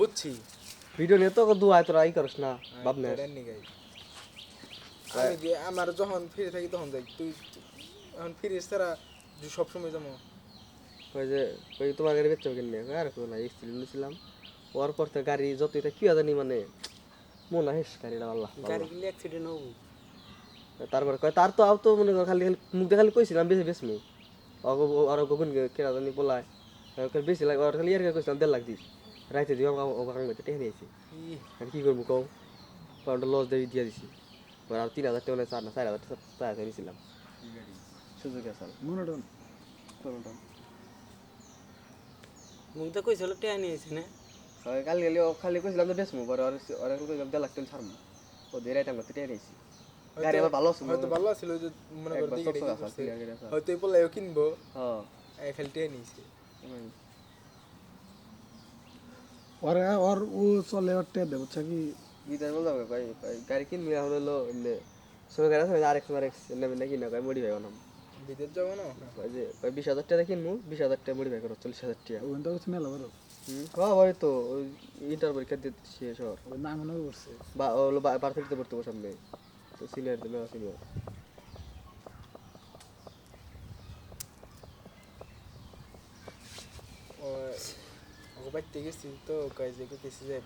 বুঝছি। ভিডিও নিয়ে তো দুয়াই তোরা ই করিস না ভাব না আমি যে আমার যখন ফিরে থাকি তখন যাই। তুই এখন ফিরিস তারা সবসময় যাব। ওই যে ওই তোমার গাড়ি বেচছো কিনে? আর কেউ না স্ত্রী নিয়েছিলাম ওর পর তো গাড়ি যত এটা কি জানি মানে মনে হেস গাড়িটা আল্লাহ গাড়ি গেলে অ্যাক্সিডেন্ট হব। তারপর কয় তার তো আও তো মনে কর খালি খালি মুখ খালি কইছিলাম বেশি বেশ মু আর কখন কেনা জানি বলায়। বেশি লাগে আর খালি ইয়ার কইছিলাম দেড় লাখ দিস। রাইতে দিও ও ভাঙ মেতে টেনে দিয়েছি আর কি করব কও কারণটা লস দিয়ে দিয়ে দিছি এবার আর তিন হাজার টাকা চার না চার হাজার চার হাজার দিয়েছিলাম সুযোগ আছে মনোটন মুখ তো কইছিল টেয়া নিয়েছে না কালি গেলে খালি কইছিলাম তো বেশ মু পরে আর আর কইছিলাম দেড় লাখ টাকা ছাড়মু ও দিয়ে রাইতে আমরা টেনে দিয়েছি গাড়ি আবার ভালো আছে হয়তো ভালো আছিল ওই যে মনে কর একবার দিকে চকচক দেখে আছে, করছে। clear করে আছে। হয়তো এই পোলাইও কিনবো হ্যাঁ এই টেনে নিয়েছে ওর ওর ও চলে ওর টেপ দেবো কি? গীতার বলতে হবে কই গাড়ি কিনবি হলো হলো এমনি সঙ্গে গাড়ি আছে আরেক সময় আরেক নেবে নাকি না কই মডিফাই বানাম। বিদেশ যাব না? কই যে কই বিশ হাজার টাকা কিনবো বিশ হাজার টাকা মডিফাই করো চল্লিশ হাজার টাকা। ওখান তো কিছু মেলা বড় হ্যাঁ ভাই তো ওই ইন্টার পরীক্ষা দিতে শেষ হওয়ার ওই নাম মনে করছে বা হলো পারফেক্টতে পড়তে বসে সামনে। তো সিনিয়র দিলে সিনিয়র ও ও বাড়িতে গেছি তো কয় যে যে,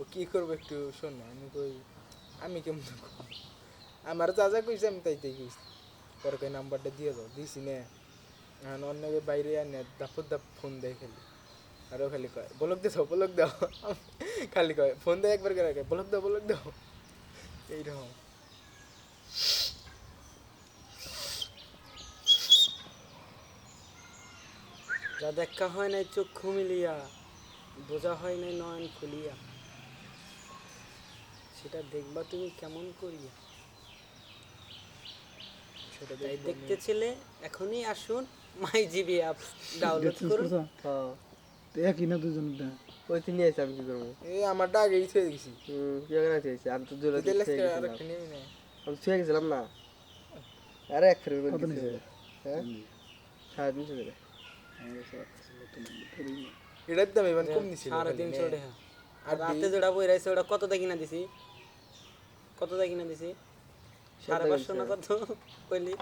ও কি করব একটু শোন না। আমি কই, আমি কেমন আমার যা যা কইছে আমি তাই তাই কইছি। পরে কই নাম্বারটা দিয়ে দাও। দিছি না। অন্য কেউ বাইরে আনে দাপত দাপ ফোন দেয় খালি। আর ও খালি কয়, বলক দে দাও, বলক দাও। খালি কয়, ফোন দেয় একবার করে কয়, বলক দাও বলক দাও। এইরকম। যা দেখা হয় নাই চক্ষু মিলিয়া। বোঝা হয় নাই নয়ন খুলিয়া। সেটা দেখবা তুমি কেমন করিয়া। তাই দেখব দেখতে ছেলে এখনই আসুন মাই জিবি অ্যাপ ডাউনলোড করুন। হ্যাঁ। তো একই না দুজন ওই আমি কি করব? এই আমারটা থুয়ে গেছি হুম কি করে আমি তো জোরে ছুঁয়ে আমি ছুঁয়ে গেছিলাম না। আরে এক ফের কত নিয়েছে? হ্যাঁ? সাড়ে তিনশো করে। এটার দাম এবার কম নিছিল সাড়ে তিনশো টাকা। আর রাতে যেটা বই রাইছে ওটা কত দা কিনা দিছি? কত দা কিনা দিছি? সাড়ে পাঁচশো না কত? কইলি